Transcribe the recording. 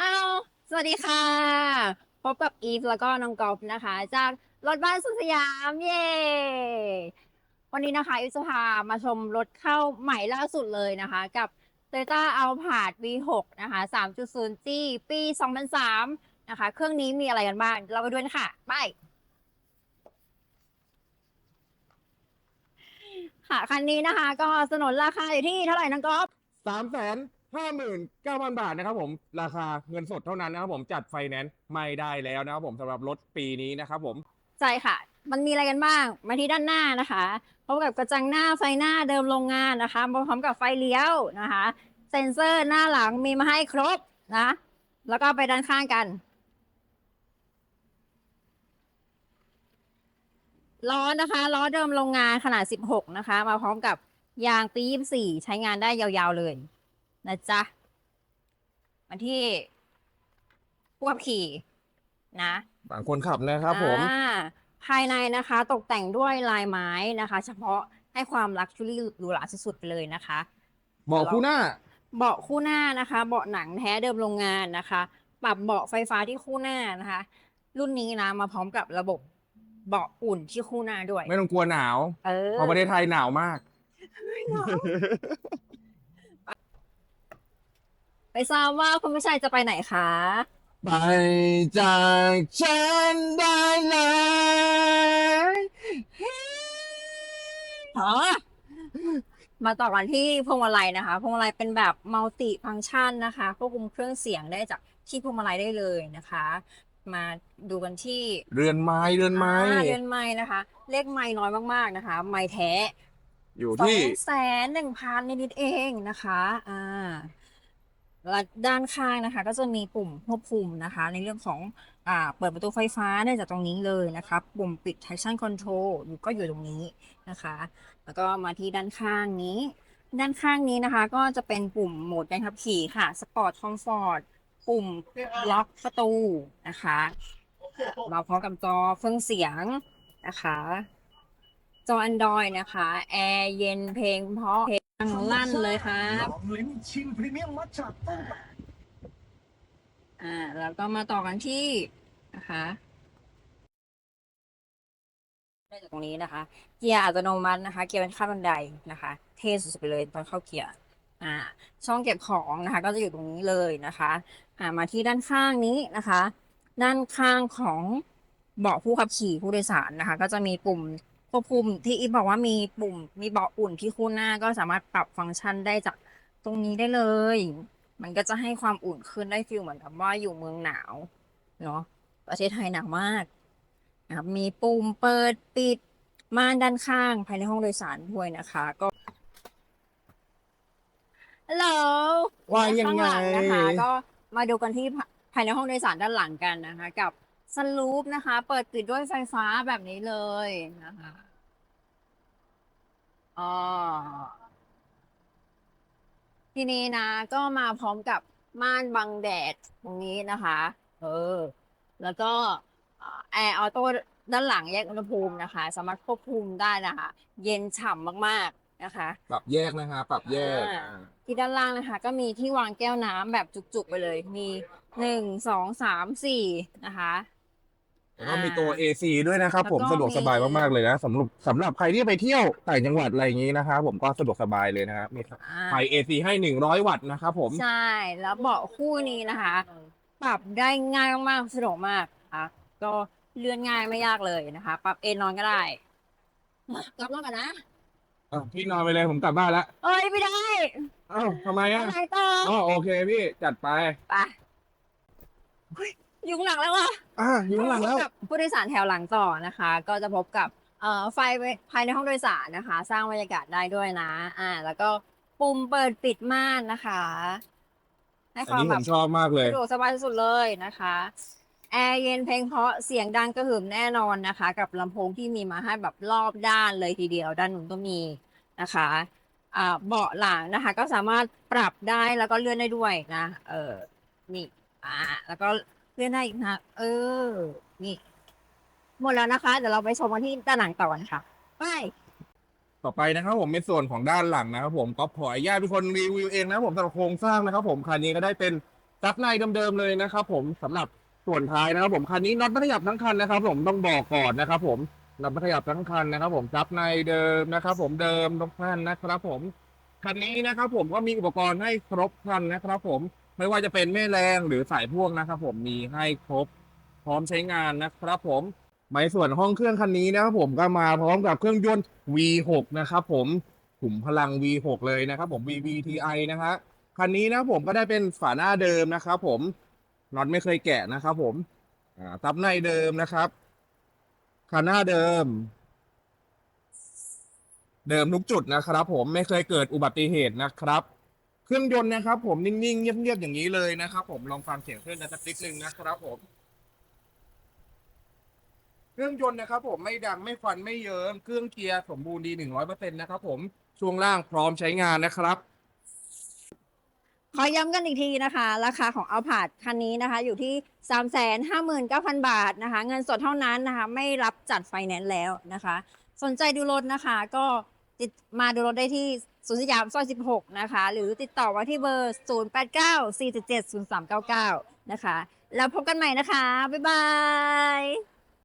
อ้าว สวัสดีค่ะ พบกับอีฟแล้วก็น้องกอล์ฟนะคะ จากรถบ้านสุดสยาม เย้วันนี้นะคะอีฟจะพามาชมรถเข้าใหม่ล่าสุดเลยนะคะ กับ Toyota Alphard V6 นะคะ 3.0G ปี 2003 นะคะ เครื่องนี้มีอะไรกันบ้าง เราไปดูกันค่ะ ไป ค่ะ คันนี้นะคะ ก็สนนราคาอยู่ที่เท่าไหร่น้องกอล์ฟ สามแสนห้าหมื่นเก้าพันบาทนะครับผมราคาเงินสดเท่านั้นนะครับผมจัดไฟแนนซ์ไม่ได้แล้วนะครับผมสำหรับรถปีนี้นะครับผม ใช่ค่ะ มันมีอะไรกันบ้าง มาที่ด้านหน้านะคะพบกับกระจังหน้าไฟหน้าเดิมโรงงานนะคะพร้อมกับไฟเลี้ยวนะคะ เซ็นเซอร์หน้าหลังมีมาให้ครบนะ แล้วก็ไปด้านข้างกันล้อนะคะล้อเดิมโรงงานขนาด 16 นะคะ มาพร้อมกับ ยางปี24ใช้งานได้ยาวๆเลย นะจ๊ะมาที่ผู้ขับขี่นะบางคนขับนะครับผม อ่าภายในนะคะตกแต่งด้วยลายไม้นะคะ เฉพาะให้ความลักชัวรี่หรูหราสุดๆไปเลยนะคะบอกคู่หน้า เบาะคู่หน้านะคะ เบาะหนังแท้เดิมโรงงานนะคะ ปรับเบาะไฟฟ้าที่คู่หน้านะคะ รุ่นนี้นะมาพร้อมกับระบบเบาะอุ่นที่คู่หน้าด้วย ไม่ต้องกลัวหนาวเออเพราะประเทศไทยหนาวมาก ไปทราบว่าคุณผู้ชายจะไปไหนคะ ไปจากฉันได้เลยอ๋อมาต่อกันที่พวงมาลัยนะคะพวงมาลัยเป็นแบบมัลติฟัง c t ชันนะคะควบคุมเครื่องเสียงได้จากที่พวงมาลัยได้เลยนะคะ มาดูกันที่เรือนไม้เรือนไม้อ่าเรือนไม้นะคะ เลขไม้น้อยมากๆนะคะ ไม้แท้ อยู่สอที่งแสนหนึ่งพันนิดๆเองนะคะ อ่าและด้านข้างนะคะ ก็จะมีปุ่มควบคุมนะคะ ในเรื่องของอ่าเปิดประตูไฟฟ้าได้จากตรงนี้เลยนะคะปุ่มปิด traction control อยู่ก็อยู่ตรงนี้นะคะ แล้วก็มาที่ด้านข้างนี้ ด้านข้างนี้นะคะ ก็จะเป็นปุ่มโหมดการขับขี่ค่ะ Sport Comfort ปุ่มล็อกประตูนะคะ เราพร้อมกับจอเครื่องเสียงนะคะ จอ Android นะคะ แอร์เย็นเพลงเพราะเพลงลั่นเลยครับลองลิ้มชิมพรีเมียมมัทฉะต้มอ่าแล้วก็มาต่อกันที่นะคะได้จากตรงนี้นะคะ เกียร์อัตโนมัตินะคะ เกียร์เป็นขั้นบันไดนะคะ เท่สุดๆไปเลยตอนเข้าเกียร์อ่า ช่องเก็บของนะคะ ก็จะอยู่ตรงนี้เลยนะคะ อ่ามาที่ด้านข้างนี้นะคะ ด้านข้างของเบาะผู้ขับขี่ผู้โดยสารนะคะ ก็จะมีปุ่ม ควบคุมที่อีฟบอกว่ามีปุ่มมีเบาะอุ่นที่คู่หน้าก็สามารถปรับฟังก์ชันได้จากตรงนี้ได้เลย มันก็จะให้ความอุ่นขึ้นได้ฟีลเหมือนกับว่าอยู่เมืองหนาวเนาะประเทศไทยหนาวมากนะครับมีปุ่มเปิดปิดม่านด้านข้างภายในห้องโดยสารด้วยนะคะ ก็ฮัลโหลว่ายังไงข้าหลันะคะ ก็มาดูกันที่ภาภายในห้องโดยสารด้านหลังกันนะคะ กับ สลูปนะคะ เปิดปิดด้วยไฟฟ้าแบบนี้เลยนะคะอ๋อทีนี้นะ ก็มาพร้อมกับม่านบังแดดตรงนี้นะคะ เออ แล้วก็แอร์ออโต้ด้านหลังแยกอุณหภูมินะคะ สามารถควบคุมได้นะคะ เย็นฉ่ำมากๆนะคะ ปรับแยกนะฮะปรับแยกอ่าอ่าที่ด้านล่างนะคะ ก็มีที่วางแก้วน้ำแบบจุกๆไปเลย มีหนึ่งสองสามสี่นะคะ แล้วก็มีตัว AC ด้วยนะครับ ผมแล้วก็สะดวกสบายมี มากๆเลยนะสำหรับสำหรับใครที่ไปเที่ยวต่างจังหวัดอะไรอย่างนี้นะครับผมก็สะดวกสบายเลยนะครับมีอ่าไฟ AC ให้ 100 วัตต์นะครับผม ใช่ แล้วเบาะคู่นี้นะคะ ปรับได้ง่ายมากๆสะดวกมากนะคะก็เลื่อนง่ายไม่ยากเลยนะคะ ปรับเอนนอนก็ได้มากลับรถกันนะอะพี่นอนไปเลยผมกลับบ้านแล้วเอ้ยไม่ได้อ้าวทำไมอะอะไรต่ออ๋อโอเคพี่จัดไป ไปเฮ้ ยอยู่ข้างหลังแล้วอะอะอยู่ข้างหลังแล้วกับผู้โดยสารแถวหลังต่อนะคะ ก็จะพบกับเอ่อไฟภายในห้องโดยสารนะคะ สร้างบรรยากาศได้ด้วยนะ อ่า แล้วก็ปุ่มเปิดปิดม่านนะคะ ให้อันความนี้แบผบมชอบมากเลย สะดวกสบายสุดๆเลยนะคะ แอร์เย็นเพลงเพราะเสียงดังกระหึ่มแน่นอนนะคะ กับลำโพงที่มีมาให้แบบรอบด้านเลยทีเดียว ด้านนู้นก็มีนะคะอ่าเบาะหลังนะคะ ก็สามารถปรับได้แล้วก็เลื่อนได้ด้วยนะ เออนี่อ่าแล้วก็ เลื่อนได้อีกนะเออ นี่หมดแล้วนะคะ เดี๋ยวเราไปชมกันที่ด้านหลังต่อนะคะไปต่อไปนะครับผมในส่วนของด้านหลังนะครับผมก็ขออนุญาตเป็นคนรีวิวเองนะครับผมสำหรับโครงสร้างนะครับผมคันนี้ก็ได้เป็นซับในเดิมๆเลยนะครับผมสำหรับส่วนท้ายนะครับ ผมคันนี้น็อตไม่ขยับทั้งคันนะครับ ผมต้องบอกก่อนนะครับ ผมน็อตไม่ขยับทั้งคันนะครับ ผมซับในเดิมนะครับ ผมเดิมทุกท่านนะครับ ผมคันนี้นะครับ ผมก็มีอุปกรณ์ให้ครบคันนะครับ ผม ไม่ว่าจะเป็นแม่แรงหรือสายพ่วงนะครับผมมีให้ครบพร้อมใช้งานนะครับผมในส่วนห้องเครื่องคันนี้นะครับผมก็มาพร้อมกับเครื่องยนต์ V6 นะครับผมขุมพลัง V6 เลยนะครับผม VVTi นะครับคันนี้นะครับผมก็ได้เป็นฝาหน้าเดิมนะครับผมน็อตไม่เคยแกะนะครับผมตับในเดิมนะครับคันหน้าเดิม เดิมทุกจุดนะครับผมไม่เคยเกิดอุบัติเหตุนะครับ เครื่องยนต์นะครับ ผมนิ่งๆเงียบๆอย่างนี้เลยนะครับผมลองฟังเสียงเครื่องกันสักนิดนึงนะครับผม เครื่องยนต์นะครับ ผมไม่ดังไม่ควันไม่เยิ้มเครื่องเกียร์สมบูรณ์ดีหนึ่งร้อยเปอร์เซ็นต์นะครับ ผมช่วงล่างพร้อมใช้งานนะครับขอย้ำกันอีกทีนะคะ ราคาของเอาผาดคันนี้นะคะ อยู่ที่ 3 5 9 0 0 0 บาทนะคะ เงินสดเท่านั้นนะคะ ไม่รับจัดไฟแนนซ์แล้วนะคะ สนใจดูรถนะคะก็ ติดมาดูรถได้ที่ศูนย์สยามซอย 16 นะคะ หรือติดต่อมาที่เบอร์ 089 477 0399 นะคะ แล้วพบกันใหม่นะคะ บ๊ายบาย